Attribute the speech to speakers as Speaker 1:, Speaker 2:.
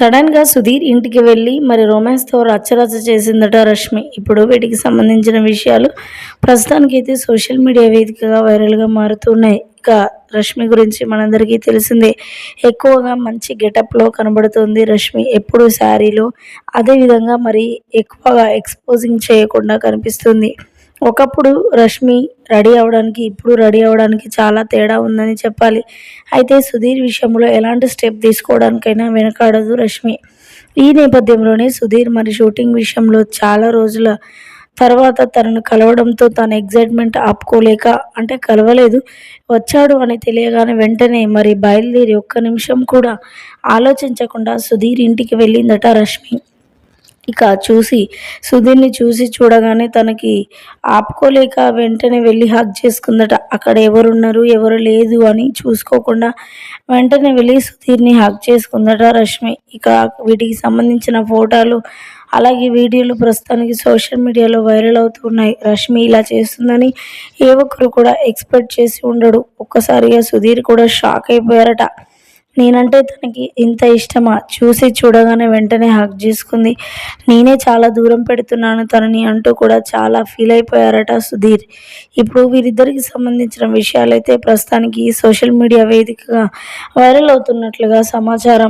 Speaker 1: సడన్గా సుధీర్ ఇంటికి వెళ్ళి మరి రొమాన్స్తో రచ్చరచ్చ చేసిందట రష్మి. ఇప్పుడు వీటికి సంబంధించిన విషయాలు ప్రస్తుతానికైతే సోషల్ మీడియా వేదికగా వైరల్గా మారుతున్నాయి. ఇక రష్మి గురించి మనందరికీ తెలిసిందే ఎక్కువగా మంచి గెటప్లో కనబడుతుంది రష్మి. ఎప్పుడు శారీలో అదేవిధంగా మరి ఎక్కువగా ఎక్స్పోజింగ్ చేయకుండా కనిపిస్తుంది. ఒకప్పుడు రష్మి రెడీ అవ్వడానికి ఇప్పుడు రెడీ అవ్వడానికి చాలా తేడా ఉందని చెప్పాలి. అయితే సుధీర్ విషయంలో ఎలాంటి స్టెప్ తీసుకోవడానికైనా వెనకాడదు రష్మి. ఈ నేపథ్యంలోనే సుధీర్ మరి షూటింగ్ విషయంలో చాలా రోజుల తర్వాత తనను కలవడంతో తన ఎగ్జైట్మెంట్ ఆపుకోలేక అంటే కలవలేదు వచ్చాడు అని తెలియగానే వెంటనే మరి బయలుదేరి ఒక్క నిమిషం కూడా ఆలోచించకుండా సుధీర్ ఇంటికి వెళ్ళిందట రష్మి. ఇక చూసి సుధీర్ని చూసి చూడగానే తనకి ఆపుకోలేక వెంటనే వెళ్ళి హగ్ చేసుకుందట. అక్కడ ఎవరున్నారు ఎవరు లేదు అని చూసుకోకుండా వెంటనే వెళ్ళి సుధీర్ని హగ్ చేసుకుందట రష్మి. ఇక వీటికి సంబంధించిన ఫోటోలు అలాగే వీడియోలు ప్రస్తుతానికి సోషల్ మీడియాలో వైరల్ అవుతున్నాయి రష్మి ఇలా చేస్తుందని ఏ ఒక్కరు కూడా ఎక్స్పెక్ట్ చేసి ఉండడు. ఒక్కసారిగా సుధీర్ కూడా షాక్ అయిపోయారట. నేనంటే తనకి ఇంత ఇష్టమా? చూసి చూడగానే వెంటనే హక్ చేసుకుంది. నేనే చాలా దూరం పెడుతున్నాను తనని అంటూ కూడా చాలా ఫీల్ అయిపోయారట సుధీర్. ఇప్పుడు వీరిద్దరికి సంబంధించిన విషయాలైతే ప్రస్తుతానికి సోషల్ మీడియా వేదికగా వైరల్ అవుతున్నట్లుగా సమాచారం.